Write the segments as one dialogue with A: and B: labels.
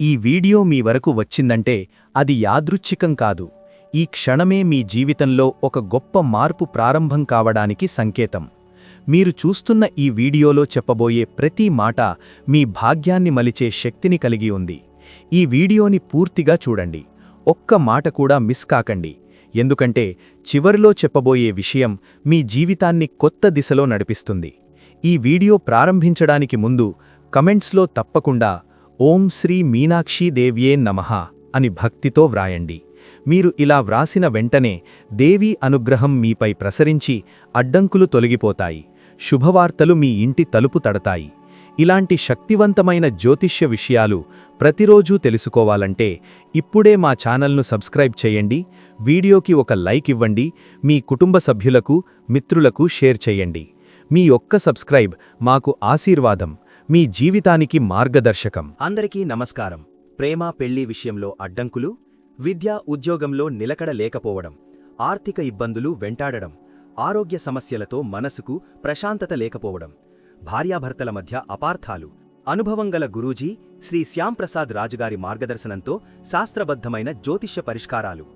A: ఈ వీడియో మీ వరకు వచ్చిందంటే అది యాదృచ్ఛికం కాదు. ఈ క్షణమే మీ జీవితంలో ఒక గొప్ప మార్పు ప్రారంభం కావడానికి సంకేతం. మీరు చూస్తున్న ఈ వీడియోలో చెప్పబోయే ప్రతి మాట మీ భాగ్యాన్ని మలిచే శక్తిని కలిగి ఉంది. ఈ వీడియోని పూర్తిగా చూడండి. ఒక్క మాట కూడా మిస్ కాకండి. ఎందుకంటే చివరిలో చెప్పబోయే విషయం మీ జీవితాన్ని కొత్త దిశలో నడిపిస్తుంది. ఈ వీడియో ప్రారంభించడానికి ముందు కమెంట్స్లో తప్పకుండా ఓం శ్రీ మీనాక్షీ దేవ్యే నమః అని భక్తితో వ్రాయండి. మీరు ఇలా వ్రాసిన వెంటనే దేవీ అనుగ్రహం మీపై ప్రసరించి అడ్డంకులు తొలగిపోతాయి. శుభవార్తలు మీ ఇంటి తలుపు తడతాయి. ఇలాంటి శక్తివంతమైన జ్యోతిష్య విషయాలు ప్రతిరోజూ తెలుసుకోవాలంటే ఇప్పుడే మా ఛానల్ను సబ్స్క్రైబ్ చేయండి. వీడియోకి ఒక లైక్ ఇవ్వండి. మీ కుటుంబ సభ్యులకు మిత్రులకు షేర్ చేయండి. మీ ఒక్క సబ్స్క్రైబ్ మాకు ఆశీర్వాదం. మీ జీవితానికి మార్గదర్శకం.
B: అందరికీ నమస్కారం. ప్రేమ పెళ్ళి విషయంలో అడ్డంకులు విద్య ఉద్యోగంలో నిలకడ లేకపోవడం ఆర్థిక ఇబ్బందులు వెంటాడడం ఆరోగ్య సమస్యలతో మనసుకు ప్రశాంతత లేకపోవడం భార్యాభర్తల మధ్య అపార్థాలు అనుభవంగల గురూజీ శ్రీ శ్యాంప్రసాద్ రాజుగారి మార్గదర్శనంతో శాస్త్రబద్ధమైన జ్యోతిష్య పరిష్కారాలు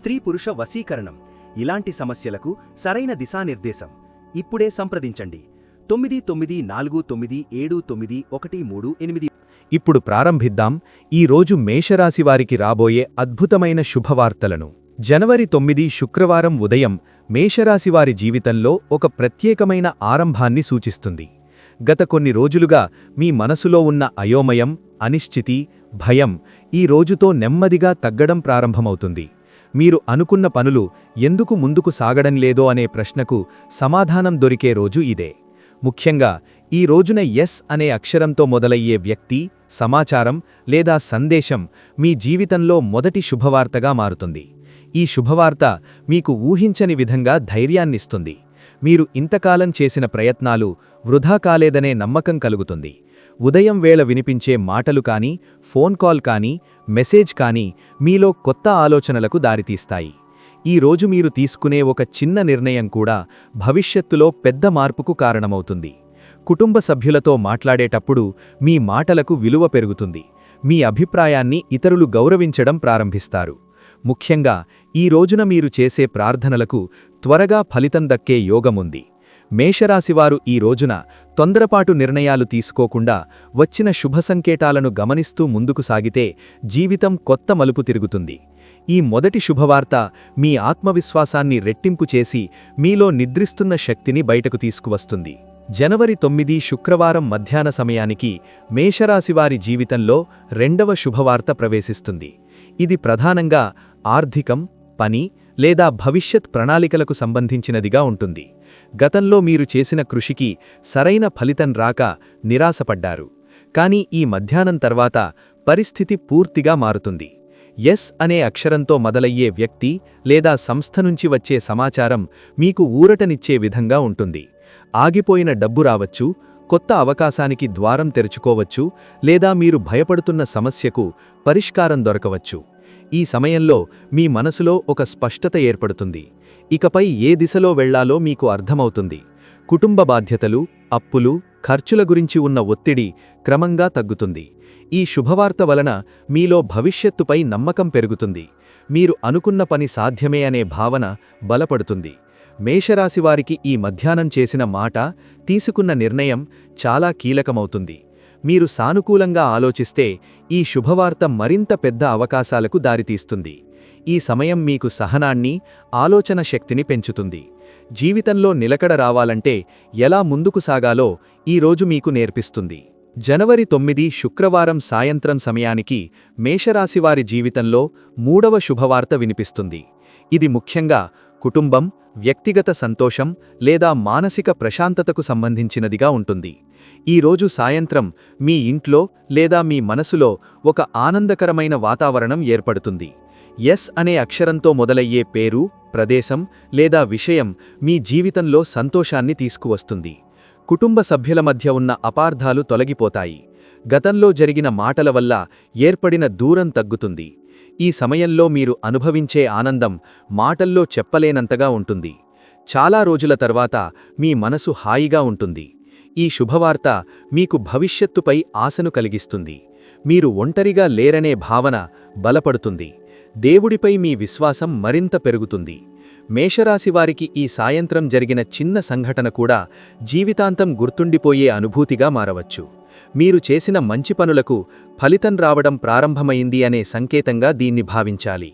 B: స్త్రీ పురుష వశీకరణం ఇలాంటి సమస్యలకు సరైన దిశానిర్దేశం. ఇప్పుడే సంప్రదించండి. తొమ్మిది తొమ్మిది నాలుగు తొమ్మిది ఏడు తొమ్మిది ఒకటి మూడు ఎనిమిది.
A: ఇప్పుడు ప్రారంభిద్దాం. ఈ రోజు మేషరాశివారికి రాబోయే అద్భుతమైన శుభవార్తలను. జనవరి తొమ్మిది శుక్రవారం ఉదయం మేషరాశివారి జీవితంలో ఒక ప్రత్యేకమైన ఆరంభాన్ని సూచిస్తుంది. గత కొన్ని రోజులుగా మీ మనసులో ఉన్న అయోమయం అనిశ్చితి భయం ఈ రోజుతో నెమ్మదిగా తగ్గడం ప్రారంభమవుతుంది. మీరు అనుకున్న పనులు ఎందుకు ముందుకు సాగడం లేదో అనే ప్రశ్నకు సమాధానం దొరికే రోజు ఇదే. ముఖ్యంగా ఈ రోజున ఎస్ అనే అక్షరంతో మొదలయ్యే వ్యక్తి సమాచారం లేదా సందేశం మీ జీవితంలో మొదటి శుభవార్తగా మారుతుంది. ఈ శుభవార్త మీకు ఊహించని విధంగా ధైర్యాన్నిస్తుంది. మీరు ఇంతకాలం చేసిన ప్రయత్నాలు వృధా కాలేదనే నమ్మకం కలుగుతుంది. ఉదయం వేళ వినిపించే మాటలు కానీ ఫోన్ కాల్ కానీ మెసేజ్ కానీ మీలో కొత్త ఆలోచనలకు దారితీస్తాయి. ఈ రోజు మీరు తీసుకునే ఒక చిన్న నిర్ణయం కూడా భవిష్యత్తులో పెద్ద మార్పుకు కారణమవుతుంది. కుటుంబ సభ్యులతో మాట్లాడేటప్పుడు మీ మాటలకు విలువ పెరుగుతుంది. మీ అభిప్రాయాన్ని ఇతరులు గౌరవించడం ప్రారంభిస్తారు. ముఖ్యంగా ఈ రోజున మీరు చేసే ప్రార్థనలకు త్వరగా ఫలితం దక్కే యోగముంది మేషరాశివారు ఈ రోజున తొందరపాటు నిర్ణయాలు తీసుకోకుండా వచ్చిన శుభ సంకేతాలను గమనిస్తూ ముందుకు సాగితే జీవితం కొత్త మలుపు తిరుగుతుంది. ఈ మొదటి శుభవార్త మీ ఆత్మవిశ్వాసాన్ని రెట్టింపు చేసి మీలో నిద్రిస్తున్న శక్తిని బయటకు తీసుకువస్తుంది. జనవరి తొమ్మిది శుక్రవారం మధ్యాహ్న సమయానికి మేషరాశివారి జీవితంలో రెండవ శుభవార్త ప్రవేశిస్తుంది. ఇది ప్రధానంగా ఆర్థికం పని లేదా భవిష్యత్ ప్రణాళికలకు సంబంధించినదిగా ఉంటుంది. గతంలో మీరు చేసిన కృషికి సరైన ఫలితం రాక నిరాశపడ్డారు. కానీ ఈ మధ్యాహ్నం తర్వాత పరిస్థితి పూర్తిగా మారుతుంది. ఎస్ అనే అక్షరంతో మొదలయ్యే వ్యక్తి లేదా సంస్థ నుంచి వచ్చే సమాచారం మీకు ఊరటనిచ్చే విధంగా ఉంటుంది. ఆగిపోయిన డబ్బు రావచ్చు కొత్త అవకాశానికి ద్వారం తెరుచుకోవచ్చు లేదా మీరు భయపడుతున్న సమస్యకు పరిష్కారం దొరకవచ్చు. ఈ సమయంలో మీ మనసులో ఒక స్పష్టత ఏర్పడుతుంది. ఇకపై ఏ దిశలో వెళ్ళాలో మీకు అర్థమవుతుంది. కుటుంబ బాధ్యతలు అప్పులు ఖర్చుల గురించి ఉన్న ఒత్తిడి క్రమంగా తగ్గుతుంది. ఈ శుభవార్త వలన మీలో భవిష్యత్తుపై నమ్మకం పెరుగుతుంది. మీరు అనుకున్న పని సాధ్యమే అనే భావన బలపడుతుంది. మేషరాశివారికి ఈ మధ్యాహ్నం చేసిన మాట తీసుకున్న నిర్ణయం చాలా కీలకమవుతుంది. మీరు సానుకూలంగా ఆలోచిస్తే ఈ శుభవార్త మరింత పెద్ద అవకాశాలకు దారితీస్తుంది. ఈ సమయం మీకు సహనాన్ని ఆలోచన శక్తిని పెంచుతుంది. జీవితంలో నిలకడ రావాలంటే ఎలా ముందుకు సాగాలో ఈరోజు మీకు నేర్పిస్తుంది. జనవరి తొమ్మిది శుక్రవారం సాయంత్రం సమయానికి మేషరాశివారి జీవితంలో మూడవ శుభవార్త వినిపిస్తుంది. ఇది ముఖ్యంగా కుటుంబం వ్యక్తిగత సంతోషం లేదా మానసిక ప్రశాంతతకు సంబంధించినదిగా ఉంటుంది. ఈరోజు సాయంత్రం మీ ఇంట్లో లేదా మీ మనసులో ఒక ఆనందకరమైన వాతావరణం ఏర్పడుతుంది. ఎస్ అనే అక్షరంతో మొదలయ్యే పేరు ప్రదేశం లేదా విషయం మీ జీవితంలో సంతోషాన్ని తీసుకువస్తుంది. కుటుంబ సభ్యుల మధ్య ఉన్న అపార్థాలు తొలగిపోతాయి. గతంలో జరిగిన మాటల వల్ల ఏర్పడిన దూరం తగ్గుతుంది. ఈ సమయంలో మీరు అనుభవించే ఆనందం మాటల్లో చెప్పలేనంతగా ఉంటుంది. చాలా రోజుల తర్వాత మీ మనసు హాయిగా ఉంటుంది. ఈ శుభవార్త మీకు భవిష్యత్తుపై ఆశను కలిగిస్తుంది. మీరు ఒంటరిగా లేరనే భావన బలపడుతుంది. దేవుడిపై మీ విశ్వాసం మరింత పెరుగుతుంది. మేషరాశివారికి ఈ సాయంత్రం జరిగిన చిన్న సంఘటన కూడా జీవితాంతం గుర్తుండిపోయే అనుభూతిగా మారవచ్చు. మీరు చేసిన మంచి పనులకు ఫలితం రావడం ప్రారంభమైంది అనే సంకేతంగా దీన్ని భావించాలి.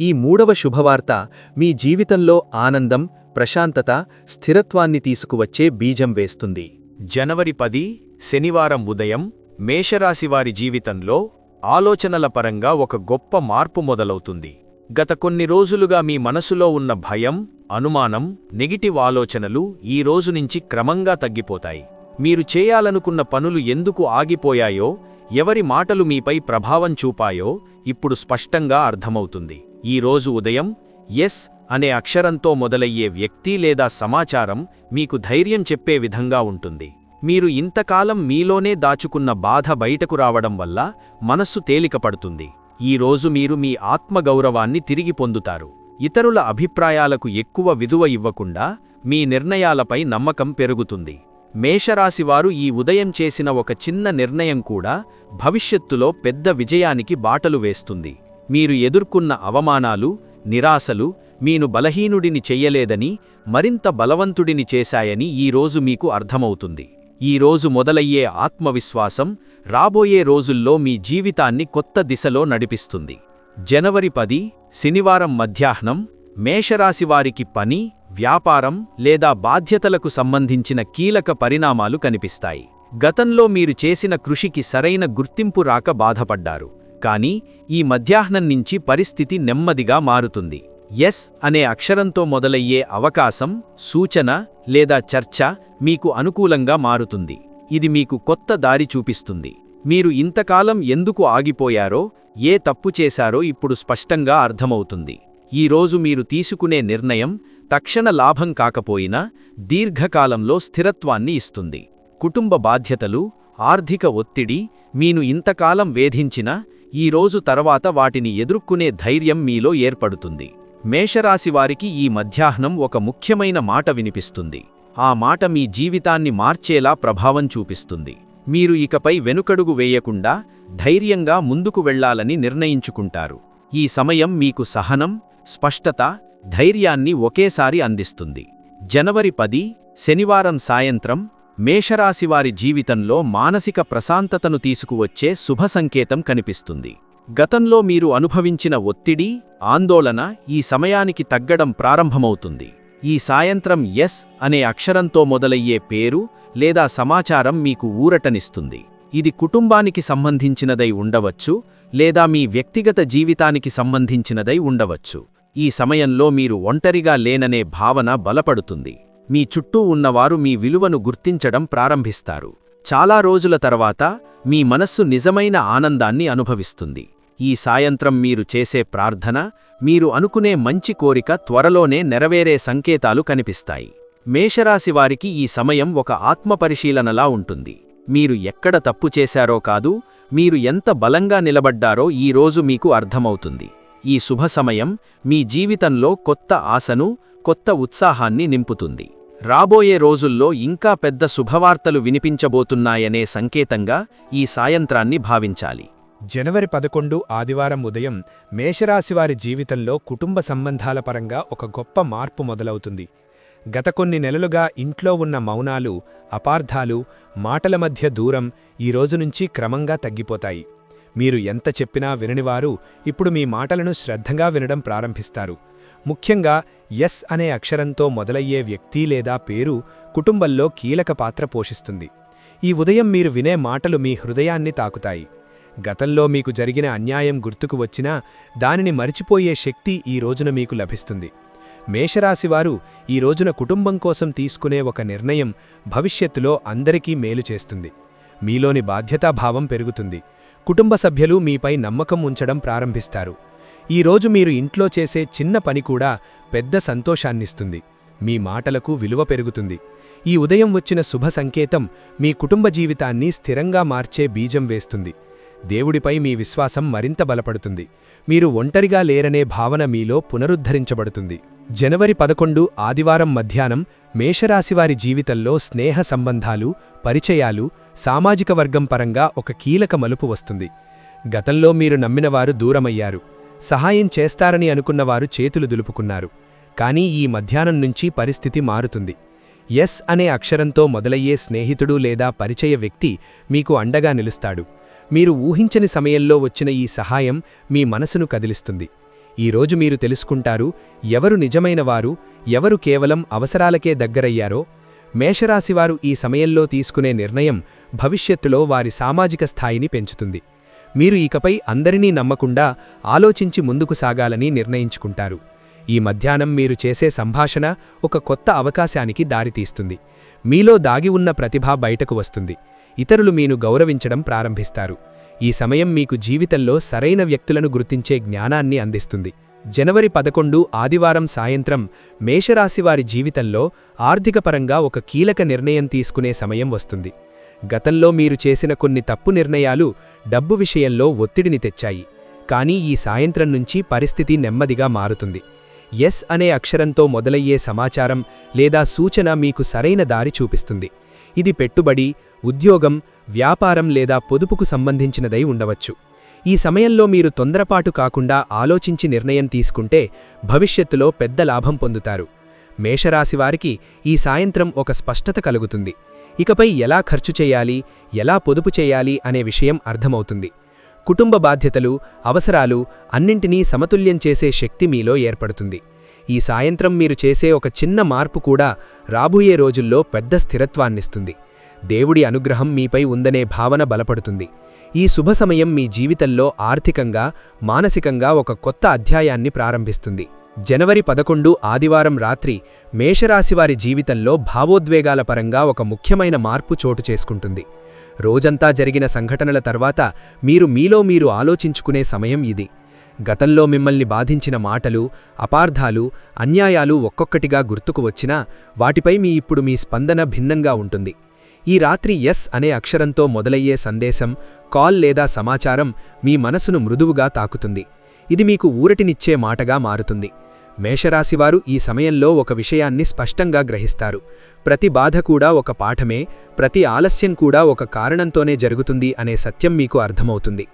A: ఈ మూడవ శుభవార్త మీ జీవితంలో ఆనందం ప్రశాంతత స్థిరత్వాన్ని తీసుకువచ్చే బీజం వేస్తుంది.
C: జనవరి పది శనివారం ఉదయం మేషరాశివారి జీవితంలో ఆలోచనల పరంగా ఒక గొప్ప మార్పు మొదలవుతుంది. గత కొన్ని రోజులుగా మీ మనసులో ఉన్న భయం అనుమానం నెగిటివ్ ఆలోచనలు ఈ రోజు నుంచి క్రమంగా తగ్గిపోతాయి. మీరు చేయాలనుకున్న పనులు ఎందుకు ఆగిపోయాయో ఎవరి మాటలు మీపై ప్రభావం చూపాయో ఇప్పుడు స్పష్టంగా అర్థమవుతుంది. ఈ రోజు ఉదయం ఎస్ అనే అక్షరంతో మొదలయ్యే వ్యక్తి లేదా సమాచారం మీకు ధైర్యం చెప్పే విధంగా ఉంటుంది. మీరు ఇంతకాలం మీలోనే దాచుకున్న బాధ బయటకు రావడం వల్ల మనస్సు తేలికపడుతుంది. ఈ రోజు మీరు మీ ఆత్మగౌరవాన్ని తిరిగి పొందుతారు. ఇతరుల అభిప్రాయాలకు ఎక్కువ విలువ ఇవ్వకుండా మీ నిర్ణయాలపై నమ్మకం పెరుగుతుంది. మేషరాశివారు ఈ ఉదయం చేసిన ఒక చిన్న నిర్ణయం కూడా భవిష్యత్తులో పెద్ద విజయానికి బాటలు వేస్తుంది. మీరు ఎదుర్కొన్న అవమానాలు నిరాశలు మీను బలహీనుడిని చెయ్యలేదని మరింత బలవంతుడిని చేశాయని ఈరోజు మీకు అర్థమవుతుంది. ఈరోజు మొదలయ్యే ఆత్మవిశ్వాసం రాబోయే రోజుల్లో మీ జీవితాన్ని కొత్త దిశలో నడిపిస్తుంది. జనవరి పది శనివారం మధ్యాహ్నం మేషరాశివారికి పని వ్యాపారం లేదా బాధ్యతలకు సంబంధించిన కీలక పరిణామాలు కనిపిస్తాయి. గతంలో మీరు చేసిన కృషికి సరైన గుర్తింపు రాక బాధపడ్డారు. కానీ ఈ మధ్యాహ్నం నుంచి పరిస్థితి నెమ్మదిగా మారుతుంది. ఎస్ అనే అక్షరంతో మొదలయ్యే అవకాశం సూచన లేదా చర్చ మీకు అనుకూలంగా మారుతుంది. ఇది మీకు కొత్త దారి చూపిస్తుంది. మీరు ఇంతకాలం ఎందుకు ఆగిపోయారో ఏ తప్పు చేశారో ఇప్పుడు స్పష్టంగా అర్థమవుతుంది. ఈరోజు మీరు తీసుకునే నిర్ణయం తక్షణ లాభం కాకపోయినా దీర్ఘకాలంలో స్థిరత్వాన్ని ఇస్తుంది. కుటుంబ బాధ్యతలు ఆర్థిక ఒత్తిడి మీను ఇంతకాలం వేధించినా ఈరోజు తర్వాత వాటిని ఎదుర్కొనే ధైర్యం మీలో ఏర్పడుతుంది. మేషరాశివారికి ఈ మధ్యాహ్నం ఒక ముఖ్యమైన మాట వినిపిస్తుంది. ఆ మాట మీ జీవితాన్ని మార్చేలా ప్రభావం చూపిస్తుంది. మీరు ఇకపై వెనుకడుగు వేయకుండా ధైర్యంగా ముందుకు వెళ్ళాలని నిర్ణయించుకుంటారు. ఈ సమయం మీకు సహనం స్పష్టత ధైర్యాన్ని ఒకేసారి అందిస్తుంది. జనవరి పది శనివారం సాయంత్రం మేషరాశివారి జీవితంలో మానసిక ప్రశాంతతను తీసుకువచ్చే శుభ సంకేతం కనిపిస్తుంది. గతంలో మీరు అనుభవించిన ఒత్తిడి ఆందోళన ఈ సమయానికి తగ్గడం ప్రారంభమవుతుంది. ఈ సాయంత్రం ఎస్ అనే అక్షరంతో మొదలయ్యే పేరు లేదా సమాచారం మీకు ఊరటనిస్తుంది. ఇది కుటుంబానికి సంబంధించినదై ఉండవచ్చు లేదా మీ వ్యక్తిగత జీవితానికి సంబంధించినదై ఉండవచ్చు. ఈ సమయంలో మీరు ఒంటరిగా లేననే భావన బలపడుతుంది. మీ చుట్టూ ఉన్నవారు మీ విలువను గుర్తించడం ప్రారంభిస్తారు. చాలా రోజుల తర్వాత మీ మనస్సు నిజమైన ఆనందాన్ని అనుభవిస్తుంది. ఈ సాయంత్రం మీరు చేసే ప్రార్థన మీరు అనుకునే మంచి కోరిక త్వరలోనే నెరవేరే సంకేతాలు కనిపిస్తాయి. మేషరాశివారికి ఈ సమయం ఒక ఆత్మపరిశీలనలా ఉంటుంది. మీరు ఎక్కడ తప్పు చేశారో కాదు మీరు ఎంత బలంగా నిలబడ్డారో ఈరోజు మీకు అర్థమవుతుంది. ఈ శుభ సమయం మీ జీవితంలో కొత్త ఆశను కొత్త ఉత్సాహాన్ని నింపుతుంది. రాబోయే రోజుల్లో ఇంకా పెద్ద శుభవార్తలు వినిపించబోతున్నాయనే సంకేతంగా ఈ సాయంత్రాన్ని భావించాలి.
D: జనవరి పదకొండు ఆదివారం ఉదయం మేషరాశివారి జీవితంలో కుటుంబ సంబంధాల పరంగా ఒక గొప్ప మార్పు మొదలవుతుంది. గత కొన్ని నెలలుగా ఇంట్లో ఉన్న మౌనాలు అపార్థాలు మాటల మధ్య దూరం ఈ రోజు నుంచి క్రమంగా తగ్గిపోతాయి. మీరు ఎంత చెప్పినా విననివారు ఇప్పుడు మీ మాటలను శ్రద్ధగా వినడం ప్రారంభిస్తారు. ముఖ్యంగా ఎస్ అనే అక్షరంతో మొదలయ్యే వ్యక్తి లేదా పేరు కుటుంబంలో కీలక పాత్ర పోషిస్తుంది. ఈ ఉదయం మీరు వినే మాటలు మీ హృదయాన్ని తాకుతాయి. గతంలో మీకు జరిగిన అన్యాయం గుర్తుకు వచ్చినా దానిని మరిచిపోయే శక్తి ఈ రోజున మీకు లభిస్తుంది. మేషరాశివారు ఈ రోజున కుటుంబం కోసం తీసుకునే ఒక నిర్ణయం భవిష్యత్తులో అందరికీ మేలు చేస్తుంది. మీలోని బాధ్యతాభావం పెరుగుతుంది. కుటుంబ సభ్యులు మీపై నమ్మకం ఉంచడం ప్రారంభిస్తారు. ఈ రోజు మీరు ఇంట్లో చేసే చిన్న పని కూడా పెద్ద సంతోషాన్నిస్తుంది. మీ మాటలకు విలువ పెరుగుతుంది. ఈ ఉదయం వచ్చిన శుభ సంకేతం మీ కుటుంబ జీవితాన్ని స్థిరంగా మార్చే బీజం వేస్తుంది. దేవుడిపై మీ విశ్వాసం మరింత బలపడుతుంది. మీరు ఒంటరిగా లేరనే భావన మీలో పునరుద్ధరించబడుతుంది. జనవరి పదకొండు ఆదివారం మధ్యాహ్నం మేషరాశివారి జీవితంలో స్నేహ సంబంధాలు పరిచయాలు సామాజిక వర్గం పరంగా ఒక కీలక మలుపు వస్తుంది. గతంలో మీరు నమ్మినవారు దూరమయ్యారు. సహాయం చేస్తారని అనుకున్నవారు చేతులు దులుపుకున్నారు. కానీ ఈ మధ్యాహ్నం నుంచి పరిస్థితి మారుతుంది. ఎస్ అనే అక్షరంతో మొదలయ్యే స్నేహితుడు లేదా పరిచయ వ్యక్తి మీకు అండగా నిలుస్తాడు. మీరు ఊహించని సమయంలో వచ్చిన ఈ సహాయం మీ మనసును కదిలిస్తుంది. ఈరోజు మీరు తెలుసుకుంటారు ఎవరు నిజమైనవారు ఎవరు కేవలం అవసరాలకే దగ్గరయ్యారో మేషరాశివారు ఈ సమయంలో తీసుకునే నిర్ణయం భవిష్యత్తులో వారి సామాజిక స్థాయిని పెంచుతుంది. మీరు ఇకపై అందరినీ నమ్మకుండా ఆలోచించి ముందుకు సాగాలని నిర్ణయించుకుంటారు. ఈ మధ్యాహ్నం మీరు చేసే సంభాషణ ఒక కొత్త అవకాశానికి దారితీస్తుంది. మీలో దాగి ఉన్న ప్రతిభ బయటకు వస్తుంది. ఇతరులు మీను గౌరవించడం ప్రారంభిస్తారు. ఈ సమయం మీకు జీవితంలో సరైన వ్యక్తులను గుర్తించే జ్ఞానాన్ని అందిస్తుంది. జనవరి పదకొండు ఆదివారం సాయంత్రం మేషరాశివారి జీవితంలో ఆర్థికపరంగా ఒక కీలక నిర్ణయం తీసుకునే సమయం వస్తుంది. గతంలో మీరు చేసిన కొన్ని తప్పు నిర్ణయాలు డబ్బు విషయంలో ఒత్తిడిని తెచ్చాయి. కానీ ఈ సాయంత్రం నుంచి పరిస్థితి నెమ్మదిగా మారుతుంది. ఎస్ అనే అక్షరంతో మొదలయ్యే సమాచారం లేదా సూచన మీకు సరైన దారి చూపిస్తుంది. ఇది పెట్టుబడి ఉద్యోగం వ్యాపారం లేదా పొదుపుకు సంబంధించినదై ఉండవచ్చు. ఈ సమయంలో మీరు తొందరపాటు కాకుండా ఆలోచించి నిర్ణయం తీసుకుంటే భవిష్యత్తులో పెద్ద లాభం పొందుతారు. మేషరాశివారికి ఈ సాయంత్రం ఒక స్పష్టత కలుగుతుంది. ఇకపై ఎలా ఖర్చు చేయాలి ఎలా పొదుపు చేయాలి అనే విషయం అర్థమవుతుంది. కుటుంబ బాధ్యతలు అవసరాలు అన్నింటినీ సమతుల్యం చేసే శక్తి మీలో ఏర్పడుతుంది. ఈ సాయంత్రం మీరు చేసే ఒక చిన్న మార్పు కూడా రాబోయే రోజుల్లో పెద్ద స్థిరత్వాన్నిస్తుంది. దేవుడి అనుగ్రహం మీపై ఉందనే భావన బలపడుతుంది. ఈ శుభ సమయం మీ జీవితంలో ఆర్థికంగా మానసికంగా ఒక కొత్త అధ్యాయాన్ని ప్రారంభిస్తుంది. జనవరి పదకొండు ఆదివారం రాత్రి మేషరాశివారి జీవితంలో భావోద్వేగాల పరంగా ఒక ముఖ్యమైన మార్పు చోటు చేసుకుంటుంది. రోజంతా జరిగిన సంఘటనల తర్వాత మీరు మీలో మీరు ఆలోచించుకునే సమయం ఇది. గతంలో మిమ్మల్ని బాధించిన మాటలు అపార్థాలు అన్యాయాలు ఒక్కొక్కటిగా గుర్తుకు వచ్చినా వాటిపై మీ ఇప్పుడు మీ స్పందన భిన్నంగా ఉంటుంది. ఈ రాత్రి ఎస్ అనే అక్షరంతో మొదలయ్యే సందేశం కాల్ లేదా సమాచారం మీ మనసును మృదువుగా తాకుతుంది. ఇది మీకు ఊరటినిచ్చే మాటగా మారుతుంది. మేషరాశివారు ఈ సమయంలో ఒక విషయాన్ని స్పష్టంగా గ్రహిస్తారు. ప్రతి బాధ కూడా ఒక పాఠమే ప్రతి ఆలస్యం కూడా ఒక కారణంతోనే జరుగుతుంది అనే సత్యం మీకు అర్థమవుతుంది.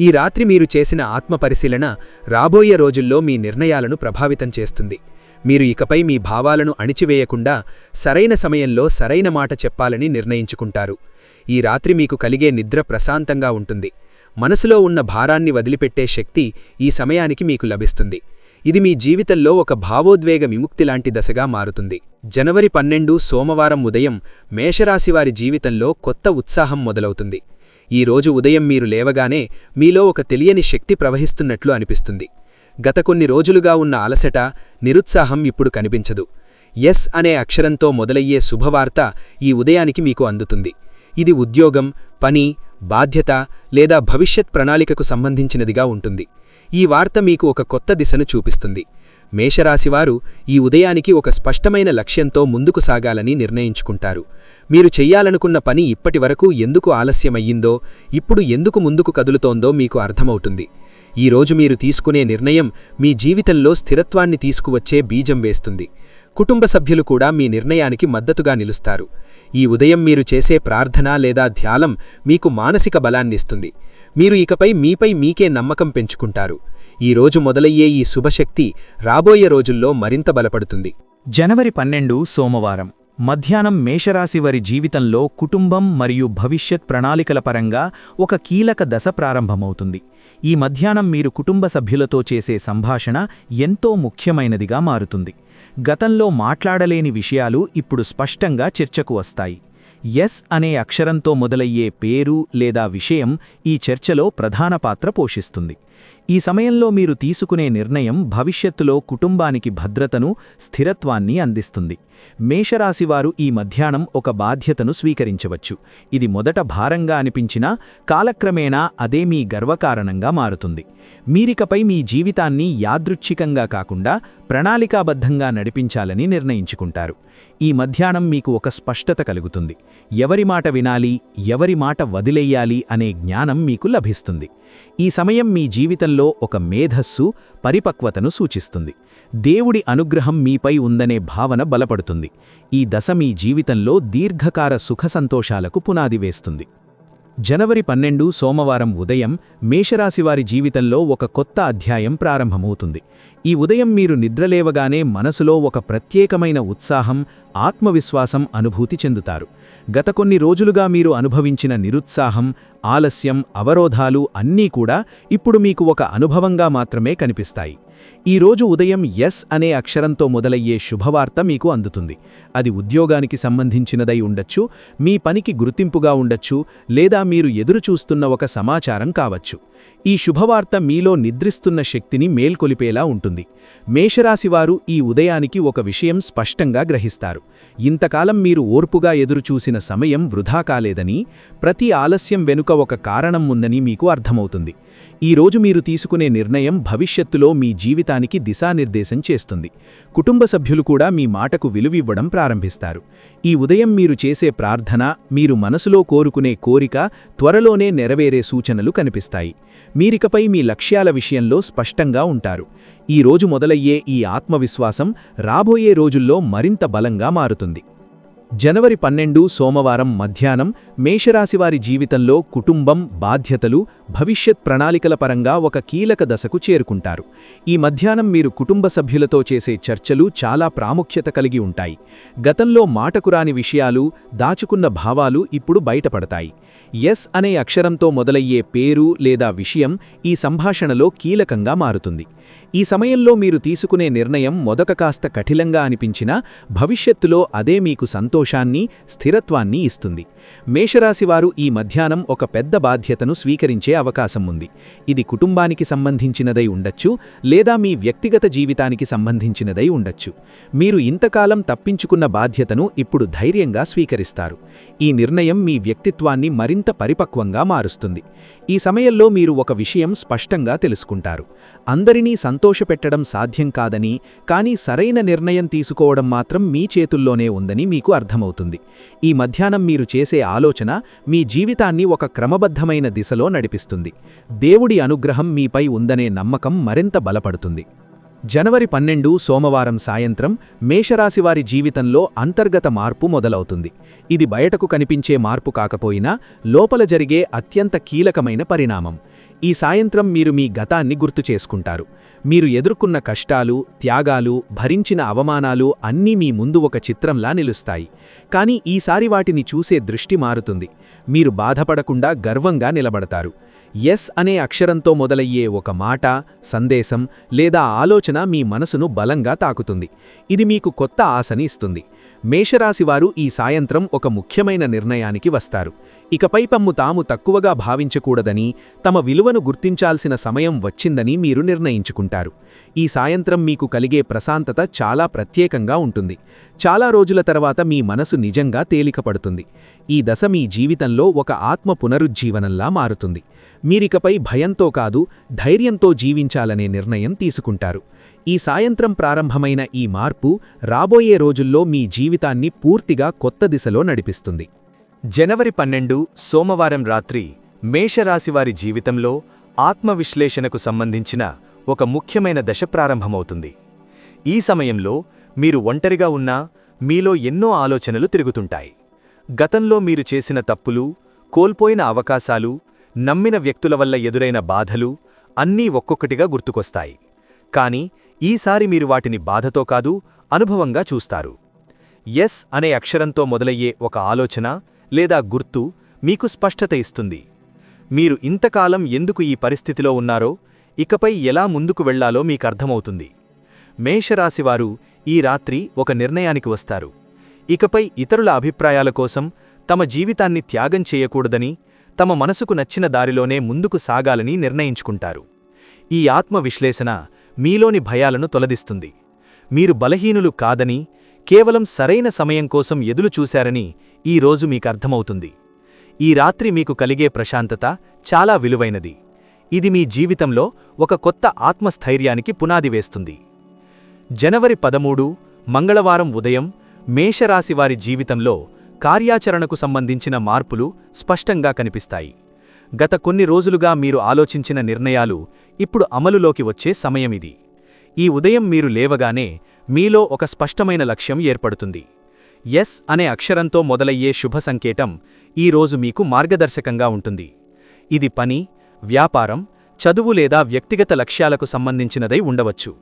D: ఈ రాత్రి మీరు చేసిన ఆత్మపరిశీలన రాబోయే రోజుల్లో మీ నిర్ణయాలను ప్రభావితం చేస్తుంది. మీరు ఇకపై మీ భావాలను అణిచివేయకుండా సరైన సమయంలో సరైన మాట చెప్పాలని నిర్ణయించుకుంటారు. ఈ రాత్రి మీకు కలిగే నిద్ర ప్రశాంతంగా ఉంటుంది. మనసులో ఉన్న భారాన్ని వదిలిపెట్టే శక్తి ఈ సమయానికి మీకు లభిస్తుంది. ఇది మీ జీవితంలో ఒక భావోద్వేగ విముక్తిలాంటి దశగా మారుతుంది. జనవరి పన్నెండు సోమవారం ఉదయం మేషరాశివారి జీవితంలో కొత్త ఉత్సాహం మొదలవుతుంది. ఈ రోజు ఉదయం మీరు లేవగానే మీలో ఒక తెలియని శక్తి ప్రవహిస్తున్నట్లు అనిపిస్తుంది. గత కొన్ని రోజులుగా ఉన్న అలసట నిరుత్సాహం ఇప్పుడు కనిపించదు. ఎస్ అనే అక్షరంతో మొదలయ్యే శుభవార్త ఈ ఉదయానికి మీకు అందుతుంది. ఇది ఉద్యోగం పని బాధ్యత లేదా భవిష్యత్ ప్రణాళికకు సంబంధించినదిగా ఉంటుంది. ఈ వార్త మీకు ఒక కొత్త దిశను చూపిస్తుంది. మేషరాశివారు ఈ ఉదయానికి ఒక స్పష్టమైన లక్ష్యంతో ముందుకు సాగాలని నిర్ణయించుకుంటారు. మీరు చెయ్యాలనుకున్న పని ఇప్పటివరకు ఎందుకు ఆలస్యమయ్యిందో ఇప్పుడు ఎందుకు ముందుకు కదులుతోందో మీకు అర్థమవుతుంది. ఈరోజు మీరు తీసుకునే నిర్ణయం మీ జీవితంలో స్థిరత్వాన్ని తీసుకువచ్చే బీజం వేస్తుంది. కుటుంబ సభ్యులు కూడా మీ నిర్ణయానికి మద్దతుగా నిలుస్తారు. ఈ ఉదయం మీరు చేసే ప్రార్థన లేదా ధ్యాలం మీకు మానసిక బలాన్నిస్తుంది. మీరు ఇకపై మీపై మీకే నమ్మకం పెంచుకుంటారు. ఈ రోజు మొదలయ్యే ఈ శుభశక్తి రాబోయే రోజుల్లో మరింత బలపడుతుంది.
A: జనవరి పన్నెండు సోమవారం. మధ్యాహ్నం మేషరాశివారి జీవితంలో కుటుంబం మరియు భవిష్యత్ ప్రణాళికల పరంగా ఒక కీలక దశ ప్రారంభమవుతుంది. ఈ మధ్యాహ్నం మీరు కుటుంబ సభ్యులతో చేసే సంభాషణ ఎంతో ముఖ్యమైనదిగా మారుతుంది. గతంలో మాట్లాడలేని విషయాలు ఇప్పుడు స్పష్టంగా చర్చకు వస్తాయి. ఎస్ అనే అక్షరంతో మొదలయ్యే పేరు లేదా విషయం ఈ చర్చలో ప్రధాన పాత్ర పోషిస్తుంది. ఈ సమయంలో మీరు తీసుకునే నిర్ణయం భవిష్యత్తులో కుటుంబానికి భద్రతను స్థిరత్వాన్ని అందిస్తుంది. మేషరాశివారు ఈ మధ్యాహ్నం ఒక బాధ్యతను స్వీకరించవచ్చు. ఇది మొదట భారంగా అనిపించినా కాలక్రమేణా అదే మీ గర్వకారణంగా మారుతుంది. మీరికపై మీ జీవితాన్ని యాదృచ్ఛికంగా కాకుండా ప్రణాళికాబద్ధంగా నడిపించాలని నిర్ణయించుకుంటారు. ఈ మధ్యాహ్నం మీకు ఒక స్పష్టత కలుగుతుంది. ఎవరి మాట వినాలి ఎవరి మాట వదిలేయాలి అనే జ్ఞానం మీకు లభిస్తుంది. ఈ సమయం మీ జీవితంలో ఒక మేధస్సు పరిపక్వతను సూచిస్తుంది. దేవుడి అనుగ్రహం మీపై ఉందనే భావన బలపడుతుంది. ఈ దశ మీ జీవితంలో దీర్ఘకార సుఖసంతోషాలకు పునాది వేస్తుంది. జనవరి పన్నెండు సోమవారం ఉదయం మేషరాశివారి జీవితంలో ఒక కొత్త అధ్యాయం ప్రారంభమవుతుంది. ఈ ఉదయం మీరు నిద్రలేవగానే మనసులో ఒక ప్రత్యేకమైన ఉత్సాహం ఆత్మవిశ్వాసం అనుభూతి చెందుతారు. గత కొన్ని రోజులుగా మీరు అనుభవించిన నిరుత్సాహం ఆలస్యం అవరోధాలు అన్నీ కూడా ఇప్పుడు మీకు ఒక అనుభవంగా మాత్రమే కనిపిస్తాయి. ఈ రోజు ఉదయం ఎస్ అనే అక్షరంతో మొదలయ్యే శుభవార్త మీకు అందుతుంది. అది ఉద్యోగానికి సంబంధించినదై ఉండొచ్చు మీ పనికి గుర్తింపుగా ఉండొచ్చు లేదా మీరు ఎదురుచూస్తున్న ఒక సమాచారం కావచ్చు. ఈ శుభవార్త మీలో నిద్రిస్తున్న శక్తిని మేల్కొలిపేలా ఉంటుంది. మేషరాశివారు ఈ ఉదయానికి ఒక విషయం స్పష్టంగా గ్రహిస్తారు. ఇంతకాలం మీరు ఓర్పుగా ఎదురుచూసిన సమయం వృధా కాలేదని ప్రతి ఆలస్యం వెనుక ఒక కారణం ఉందని మీకు అర్థమవుతుంది. ఈరోజు మీరు తీసుకునే నిర్ణయం భవిష్యత్తులో మీ జీవితానికి దిశానిర్దేశం చేస్తుంది. కుటుంబ సభ్యులు కూడా మీ మాటకు విలువివ్వడం ప్రారంభిస్తారు. ఈ ఉదయం మీరు చేసే ప్రార్థన మీరు మనసులో కోరుకునే కోరిక త్వరలోనే నెరవేరే సూచనలు కనిపిస్తాయి. మీరికపై మీ లక్ష్యాల విషయంలో స్పష్టంగా ఉంటారు. ఈ రోజు మొదలయ్యే ఈ ఆత్మవిశ్వాసం రాబోయే రోజుల్లో మరింత బలంగా మారుతుంది. జనవరి పన్నెండు సోమవారం మధ్యాహ్నం మేషరాశివారి జీవితంలో కుటుంబం బాధ్యతలు భవిష్యత్ ప్రణాళికల పరంగా ఒక కీలక దశకు చేరుకుంటారు. ఈ మధ్యాహ్నం మీరు కుటుంబ సభ్యులతో చేసే చర్చలు చాలా ప్రాముఖ్యత కలిగి ఉంటాయి. గతంలో మాటకురాని విషయాలు దాచుకున్న భావాలు ఇప్పుడు బయటపడతాయి. ఎస్ అనే అక్షరంతో మొదలయ్యే పేరు లేదా విషయం ఈ సంభాషణలో కీలకంగా మారుతుంది. ఈ సమయంలో మీరు తీసుకునే నిర్ణయం మొదక కాస్త కఠినంగా అనిపించినా భవిష్యత్తులో అదే మీకు సంతోషాన్ని స్థిరత్వాన్ని ఇస్తుంది. మేషరాశివారు ఈ మధ్యాహ్నం ఒక పెద్ద బాధ్యతను స్వీకరించే అవకాశం ఉంది. ఇది కుటుంబానికి సంబంధించినదై ఉండొచ్చు లేదా మీ వ్యక్తిగత జీవితానికి సంబంధించినదై ఉండొచ్చు. మీరు ఇంతకాలం తప్పించుకున్న బాధ్యతను ఇప్పుడు ధైర్యంగా స్వీకరిస్తారు. ఈ నిర్ణయం మీ వ్యక్తిత్వాన్ని మరింత పరిపక్వంగా మారుస్తుంది. ఈ సమయంలో మీరు ఒక విషయం స్పష్టంగా తెలుసుకుంటారు. అందరినీ సంతోషపెట్టడం సాధ్యం కాదని కానీ సరైన నిర్ణయం తీసుకోవడం మాత్రం మీ చేతుల్లోనే ఉందని మీకు అర్థమవుతుంది. ఈ మధ్యాహ్నం మీరు చేసే ఆలోచన మీ జీవితాన్ని ఒక క్రమబద్ధమైన దిశలో నడిపిస్తుంది. దేవుడి అనుగ్రహం మీపై ఉందనే నమ్మకం మరింత బలపడుతుంది. జనవరి పన్నెండు సోమవారం సాయంత్రం మేషరాశివారి జీవితంలో అంతర్గత మార్పు మొదలవుతుంది. ఇది బయటకు కనిపించే మార్పు కాకపోయినా లోపల జరిగే అత్యంత కీలకమైన పరిణామం. ఈ సాయంత్రం మీరు మీ గతాన్ని గుర్తు చేసుకుంటారు. మీరు ఎదుర్కొన్న కష్టాలు త్యాగాలు భరించిన అవమానాలు అన్నీ మీ ముందు ఒక చిత్రంలా నిలుస్తాయి. కానీ ఈసారి వాటిని చూసే దృష్టి మారుతుంది. మీరు బాధపడకుండా గర్వంగా నిలబడతారు. ఎస్ అనే అక్షరంతో మొదలయ్యే ఒక మాట సందేశం లేదా ఆలోచన మీ మనసును బలంగా తాకుతుంది. ఇది మీకు కొత్త ఆశని ఇస్తుంది. మేషరాశివారు ఈ సాయంత్రం ఒక ముఖ్యమైన నిర్ణయానికి వస్తారు. ఇకపై పమ్ము తాము తక్కువగా భావించకూడదని తమ విలువను గుర్తించాల్సిన సమయం వచ్చిందని మీరు నిర్ణయించుకుంటారు. ఈ సాయంత్రం మీకు కలిగే ప్రశాంతత చాలా ప్రత్యేకంగా ఉంటుంది. చాలా రోజుల తర్వాత మీ మనసు నిజంగా తేలికపడుతుంది. ఈ దశ మీ జీవితంలో ఒక ఆత్మ పునరుజ్జీవనంలా మారుతుంది. మీరికపై భయంతో కాదు ధైర్యంతో జీవించాలనే నిర్ణయం తీసుకుంటారు. ఈ సాయంత్రం ప్రారంభమైన ఈ మార్పు రాబోయే రోజుల్లో మీ జీవితాన్ని పూర్తిగా కొత్త దిశలో నడిపిస్తుంది.
B: జనవరి పన్నెండు సోమవారం రాత్రి మేషరాశివారి జీవితంలో ఆత్మవిశ్లేషణకు సంబంధించిన ఒక ముఖ్యమైన దశ ప్రారంభమవుతుంది. ఈ సమయంలో మీరు ఒంటరిగా ఉన్నా మీలో ఎన్నో ఆలోచనలు తిరుగుతుంటాయి. గతంలో మీరు చేసిన తప్పులు కోల్పోయిన అవకాశాలు నమ్మిన వ్యక్తుల వల్ల ఎదురైన బాధలు అన్నీ ఒక్కొక్కటిగా గుర్తుకొస్తాయి. కానీ ఈసారి మీరు వాటిని బాధతో కాదు అనుభవంగా చూస్తారు. ఎస్ అనే అక్షరంతో మొదలయ్యే ఒక ఆలోచన లేదా గుర్తు మీకు స్పష్టత ఇస్తుంది. మీరు ఇంతకాలం ఎందుకు ఈ పరిస్థితిలో ఉన్నారో ఇకపై ఎలా ముందుకు వెళ్ళాలో మీకర్థమవుతుంది మేషరాశివారు ఈ రాత్రి ఒక నిర్ణయానికి వస్తారు. ఇకపై ఇతరుల అభిప్రాయాల కోసం తమ జీవితాన్ని త్యాగం చేయకూడదని తమ మనసుకు నచ్చిన దారిలోనే ముందుకు సాగాలని నిర్ణయించుకుంటారు. ఈ ఆత్మవిశ్లేషణ మీలోని భయాలను తొలదిస్తుంది మీరు బలహీనులు కాదని కేవలం సరైన సమయం కోసం ఎదులు చూశారని ఈరోజు మీకర్థమవుతుంది ఈ రాత్రి మీకు కలిగే ప్రశాంతత చాలా విలువైనది. ఇది మీ జీవితంలో ఒక కొత్త ఆత్మస్థైర్యానికి పునాది వేస్తుంది. జనవరి పదమూడు మంగళవారం ఉదయం మేషరాశివారి జీవితంలో కార్యాచరణకు సంబంధించిన మార్పులు స్పష్టంగా కనిపిస్తాయి.
A: గత కొన్ని రోజులుగా మీరు ఆలోచించిన నిర్ణయాలు ఇప్పుడు అమలులోకి వచ్చే సమయమిది. ఈ ఉదయం మీరు లేవగానే మీలో ఒక స్పష్టమైన లక్ష్యం ఏర్పడుతుంది. ఎస్ అనే అక్షరంతో మొదలయ్యే శుభ సంకేతం ఈరోజు మీకు మార్గదర్శకంగా ఉంటుంది. ఇది పని వ్యాపారం చదువు లేదా వ్యక్తిగత లక్ష్యాలకు సంబంధించినదై ఉండవచ్చు.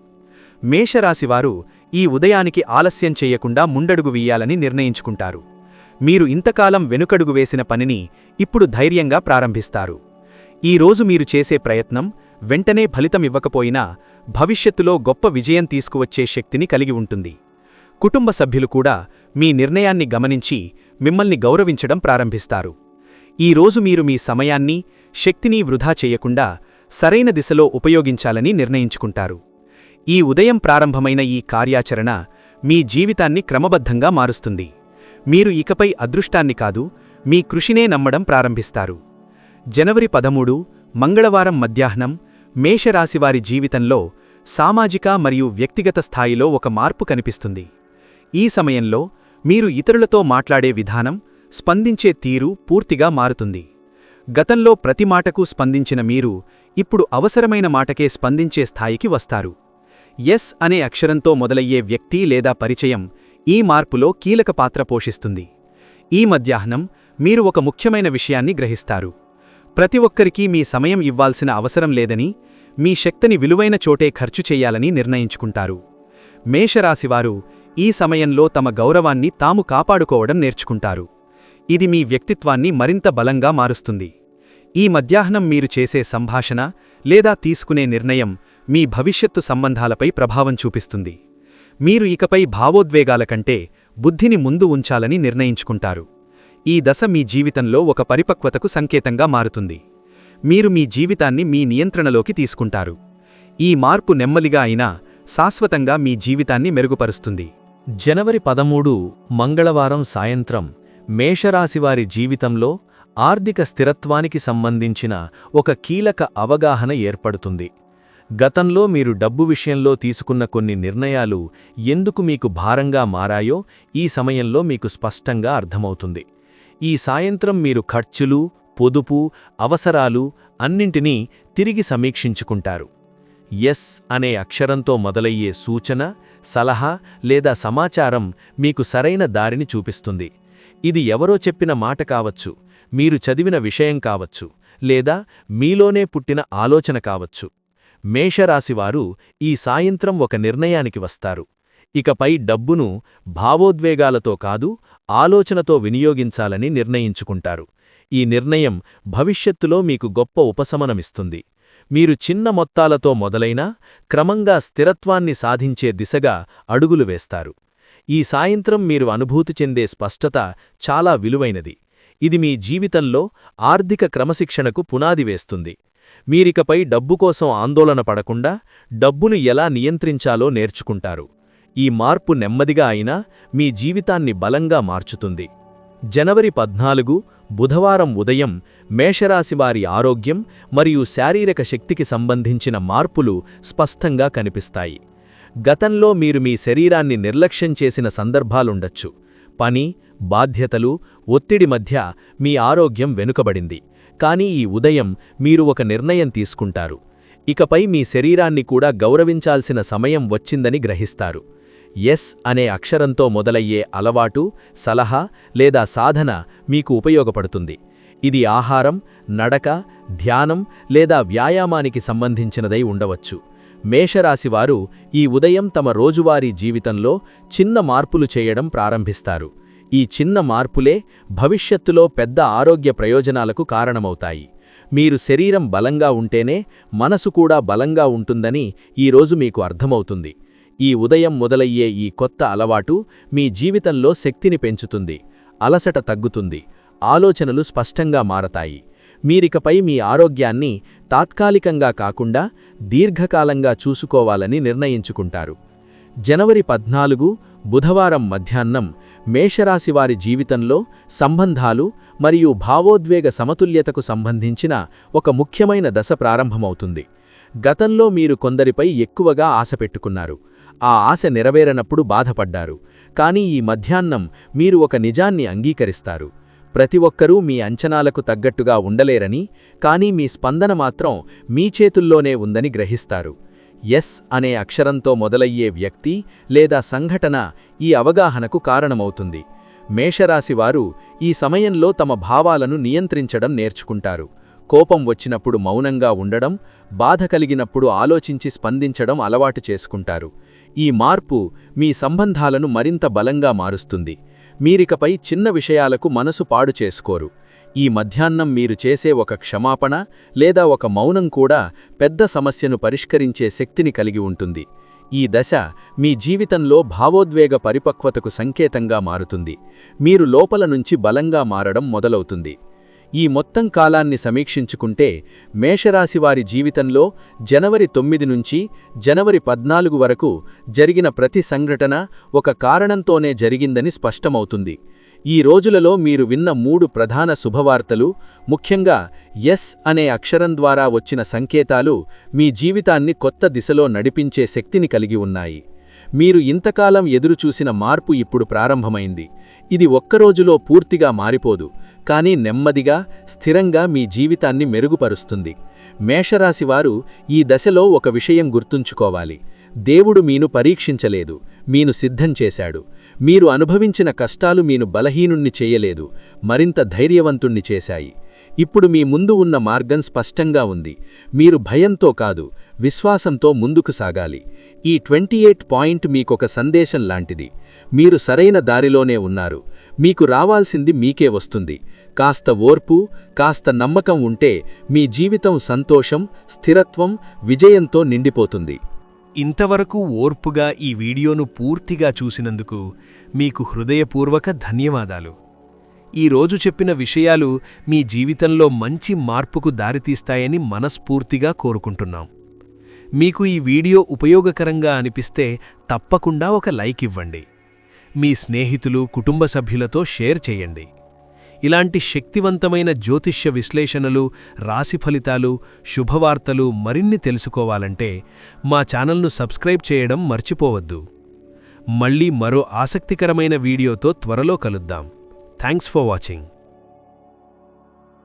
A: మేషరాశివారు ఈ ఉదయానికి ఆలస్యం చేయకుండా ముండడుగు వీయాలని నిర్ణయించుకుంటారు. మీరు ఇంతకాలం వెనుకడుగు వేసిన పనిని ఇప్పుడు ధైర్యంగా ప్రారంభిస్తారు. ఈరోజు మీరు చేసే ప్రయత్నం వెంటనే ఫలితమివ్వకపోయినా భవిష్యత్తులో గొప్ప విజయం తీసుకువచ్చే శక్తిని కలిగి ఉంటుంది. కుటుంబ సభ్యులు కూడా మీ నిర్ణయాన్ని గమనించి మిమ్మల్ని గౌరవించడం ప్రారంభిస్తారు. ఈరోజు మీరు మీ సమయాన్ని శక్తిని వృధా చేయకుండా సరైన దిశలో ఉపయోగించాలని నిర్ణయించుకుంటారు. ఈ ఉదయం ప్రారంభమైన ఈ కార్యాచరణ మీ జీవితాన్ని క్రమబద్ధంగా మారుస్తుంది. మీరు ఇకపై అదృష్టాన్ని కాదు మీ కృషినే నమ్మడం ప్రారంభిస్తారు. జనవరి పదమూడు మంగళవారం మధ్యాహ్నం మేషరాశివారి జీవితంలో సామాజిక మరియు వ్యక్తిగత స్థాయిలో ఒక మార్పు కనిపిస్తుంది. ఈ సమయంలో మీరు ఇతరులతో మాట్లాడే విధానం స్పందించే తీరు పూర్తిగా మారుతుంది. గతంలో ప్రతి మాటకు స్పందించిన మీరు ఇప్పుడు అవసరమైన మాటకే స్పందించే స్థాయికి వస్తారు. ఎస్ అనే అక్షరంతో మొదలయ్యే వ్యక్తి లేదా పరిచయం ఈ మార్పులో కీలక పాత్ర పోషిస్తుంది. ఈ మధ్యాహ్నం మీరు ఒక ముఖ్యమైన విషయాన్ని గ్రహిస్తారు. ప్రతి ఒక్కరికీ మీ సమయం ఇవ్వాల్సిన అవసరం లేదని మీ శక్తిని విలువైన చోటే ఖర్చు చేయాలని నిర్ణయించుకుంటారు. మేషరాశివారు ఈ సమయంలో తమ గౌరవాన్ని తాము కాపాడుకోవడం నేర్చుకుంటారు. ఇది మీ వ్యక్తిత్వాన్ని మరింత బలంగా మారుస్తుంది. ఈ మధ్యాహ్నం మీరు చేసే సంభాషణ లేదా తీసుకునే నిర్ణయం మీ భవిష్యత్తు సంబంధాలపై ప్రభావం చూపిస్తుంది. మీరు ఇకపై భావోద్వేగాల కంటే బుద్ధిని ముందు ఉంచాలని నిర్ణయించుకుంటారు. ఈ దశ మీ జీవితంలో ఒక పరిపక్వతకు సంకేతంగా మారుతుంది. మీరు మీ జీవితాన్ని మీ నియంత్రణలోకి తీసుకుంటారు. ఈ మార్పు నెమ్మదిగా అయినా శాశ్వతంగా మీ జీవితాన్ని మెరుగుపరుస్తుంది.
C: జనవరి పదమూడు మంగళవారం సాయంత్రం మేషరాశివారి జీవితంలో ఆర్థిక స్థిరత్వానికి సంబంధించిన ఒక కీలక అవగాహన ఏర్పడుతుంది. గతంలో మీరు డబ్బు విషయంలో తీసుకున్న కొన్ని నిర్ణయాలు ఎందుకు మీకు భారంగా మారాయో ఈ సమయంలో మీకు స్పష్టంగా అర్థమవుతుంది. ఈ సాయంత్రం మీరు ఖర్చులు పొదుపు అవసరాలు అన్నింటినీ తిరిగి సమీక్షించుకుంటారు. ఎస్ అనే అక్షరంతో మొదలయ్యే సూచన సలహా లేదా సమాచారం మీకు సరైన దారిని చూపిస్తుంది. ఇది ఎవరో చెప్పిన మాట కావచ్చు మీరు చదివిన విషయం కావచ్చు లేదా మీలోనే పుట్టిన ఆలోచన కావచ్చు. మేషరాశివారు ఈ సాయంత్రం ఒక నిర్ణయానికి వస్తారు. ఇకపై డబ్బును భావోద్వేగాలతో కాదు ఆలోచనతో వినియోగించాలని నిర్ణయించుకుంటారు. ఈ నిర్ణయం భవిష్యత్తులో మీకు గొప్ప ఉపశమనమిస్తుంది. మీరు చిన్న మొత్తాలతో మొదలైనా క్రమంగా స్థిరత్వాన్ని సాధించే దిశగా అడుగులు వేస్తారు. ఈ సాయంత్రం మీరు అనుభూతి చెందే స్పష్టత చాలా విలువైనది. ఇది మీ జీవితంలో ఆర్థిక క్రమశిక్షణకు పునాది వేస్తుంది. మీరికపై డబ్బు కోసం ఆందోళన పడకుండా డబ్బును ఎలా నియంత్రించాలో నేర్చుకుంటారు. ఈ మార్పు నెమ్మదిగా అయినా మీ జీవితాన్ని బలంగా మార్చుతుంది. జనవరి పద్నాలుగు బుధవారం ఉదయం మేషరాశివారి ఆరోగ్యం మరియు శారీరక శక్తికి సంబంధించిన మార్పులు స్పష్టంగా కనిపిస్తాయి. గతంలో మీరు మీ శరీరాన్ని నిర్లక్ష్యం చేసిన సందర్భాలుండొచ్చు. పని బాధ్యతలు ఒత్తిడి మధ్య మీ ఆరోగ్యం వెనుకబడింది. కానీ ఈ ఉదయం మీరు ఒక నిర్ణయం తీసుకుంటారు. ఇకపై మీ శరీరాన్ని కూడా గౌరవించాల్సిన సమయం వచ్చిందని గ్రహిస్తారు. ఎస్ అనే అక్షరంతో మొదలయ్యే అలవాటు సలహా లేదా సాధన మీకు ఉపయోగపడుతుంది. ఇది ఆహారం నడక ధ్యానం లేదా వ్యాయామానికి సంబంధించినదై ఉండవచ్చు. మేషరాశివారు ఈ ఉదయం తమ రోజువారీ జీవితంలో చిన్న మార్పులు చేయడం ప్రారంభిస్తారు. ఈ చిన్న మార్పులే భవిష్యత్తులో పెద్ద ఆరోగ్య ప్రయోజనాలకు కారణమవుతాయి. మీరు శరీరం బలంగా ఉంటేనే మనసు కూడా బలంగా ఉంటుందని ఈరోజు మీకు అర్థమవుతుంది. ఈ ఉదయం మొదలయ్యే ఈ కొత్త అలవాటు మీ జీవితంలో శక్తిని పెంచుతుంది. అలసట తగ్గుతుంది. ఆలోచనలు స్పష్టంగా మారతాయి. మీరికపై మీ ఆరోగ్యాన్ని తాత్కాలికంగా కాకుండా దీర్ఘకాలంగా చూసుకోవాలని నిర్ణయించుకుంటారు. జనవరి పద్నాలుగు బుధవారం మధ్యాహ్నం మేషరాశివారి జీవితంలో సంబంధాలు మరియు భావోద్వేగ సమతుల్యతకు సంబంధించిన ఒక ముఖ్యమైన దశ ప్రారంభమవుతుంది. గతంలో మీరు కొందరిపై ఎక్కువగా ఆశ పెట్టుకున్నారు. ఆ ఆశ నెరవేరనప్పుడు బాధపడ్డారు. కానీ ఈ మధ్యాహ్నం మీరు ఒక నిజాన్ని అంగీకరిస్తారు.
A: ప్రతి ఒక్కరూ మీ అంచనాలకు తగ్గట్టుగా ఉండలేరని కానీ మీ స్పందన మాత్రం మీ చేతుల్లోనే ఉందని గ్రహిస్తారు. ఎస్ అనే అక్షరంతో మొదలయ్యే వ్యక్తి లేదా సంఘటన ఈ అవగాహనకు కారణమవుతుంది. మేషరాశివారు ఈ సమయంలో తమ భావాలను నియంత్రించడం నేర్చుకుంటారు. కోపం వచ్చినప్పుడు మౌనంగా ఉండడం బాధ కలిగినప్పుడు ఆలోచించి స్పందించడం అలవాటు చేసుకుంటారు. ఈ మార్పు మీ సంబంధాలను మరింత బలంగా మారుస్తుంది. మీరికపై చిన్న విషయాలకు మనసు పాడు చేసుకోరు. ఈ మధ్యాహ్నం మీరు చేసే ఒక క్షమాపణ లేదా ఒక మౌనం కూడా పెద్ద సమస్యను పరిష్కరించే శక్తిని కలిగి ఉంటుంది. ఈ దశ మీ జీవితంలో భావోద్వేగ పరిపక్వతకు సంకేతంగా మారుతుంది. మీరు లోపల నుంచి బలంగా మారడం మొదలవుతుంది. ఈ మొత్తం కాలాన్ని సమీక్షించుకుంటే మేషరాశివారి జీవితంలో జనవరి తొమ్మిది నుంచి జనవరి పద్నాలుగు వరకు జరిగిన ప్రతి సంఘటన ఒక కారణంతోనే జరిగిందని స్పష్టమవుతుంది. ఈ రోజులలో మీరు విన్న మూడు ప్రధాన శుభవార్తలు ముఖ్యంగా ఎస్ అనే అక్షరం ద్వారా వచ్చిన సంకేతాలు మీ జీవితాన్ని కొత్త దిశలో నడిపించే శక్తిని కలిగి ఉన్నాయి. మీరు ఇంతకాలం ఎదురుచూసిన మార్పు ఇప్పుడు ప్రారంభమైంది. ఇది ఒక్కరోజులో పూర్తిగా మారిపోదు కానీ నెమ్మదిగా స్థిరంగా మీ జీవితాన్ని మెరుగుపరుస్తుంది. మేషరాశివారు ఈ దశలో ఒక విషయం గుర్తుంచుకోవాలి. దేవుడు మీను పరీక్షించలేదు మీను సిద్ధం చేశాడు. మీరు అనుభవించిన కష్టాలు మీను బలహీనుణ్ణి చేయలేదు మరింత ధైర్యవంతుణ్ణి చేశాయి. ఇప్పుడు మీ ముందు ఉన్న మార్గం స్పష్టంగా ఉంది. మీరు భయంతో కాదు విశ్వాసంతో ముందుకు సాగాలి. ఈ ట్వంటీ ఎయిట్ పాయింట్ మీకొక సందేశం లాంటిది. మీరు సరైన దారిలోనే ఉన్నారు. మీకు రావాల్సింది మీకే వస్తుంది. కాస్త ఓర్పు కాస్త నమ్మకం ఉంటే మీ జీవితం సంతోషం స్థిరత్వం విజయంతో నిండిపోతుంది.
D: ఇంతవరకు ఓర్పుగా ఈ వీడియోను పూర్తిగా చూసినందుకు మీకు హృదయపూర్వక ధన్యవాదాలు. ఈరోజు చెప్పిన విషయాలు మీ జీవితంలో మంచి మార్పుకు దారితీస్తాయని మనస్ఫూర్తిగా కోరుకుంటున్నాం. మీకు ఈ వీడియో ఉపయోగకరంగా అనిపిస్తే తప్పకుండా ఒక లైక్ ఇవ్వండి. మీ స్నేహితులు కుటుంబ సభ్యులతో షేర్ చేయండి. ఇలాంటి శక్తివంతమైన జ్యోతిష్య విశ్లేషణలు రాశి ఫలితాలు శుభవార్తలు మరిన్ని తెలుసుకోవాలంటే మా ఛానల్ను సబ్స్క్రైబ్ చేయడం మర్చిపోవద్దు. మళ్ళీ మరో ఆసక్తికరమైన వీడియోతో త్వరలో కలుద్దాం. Thanks for watching.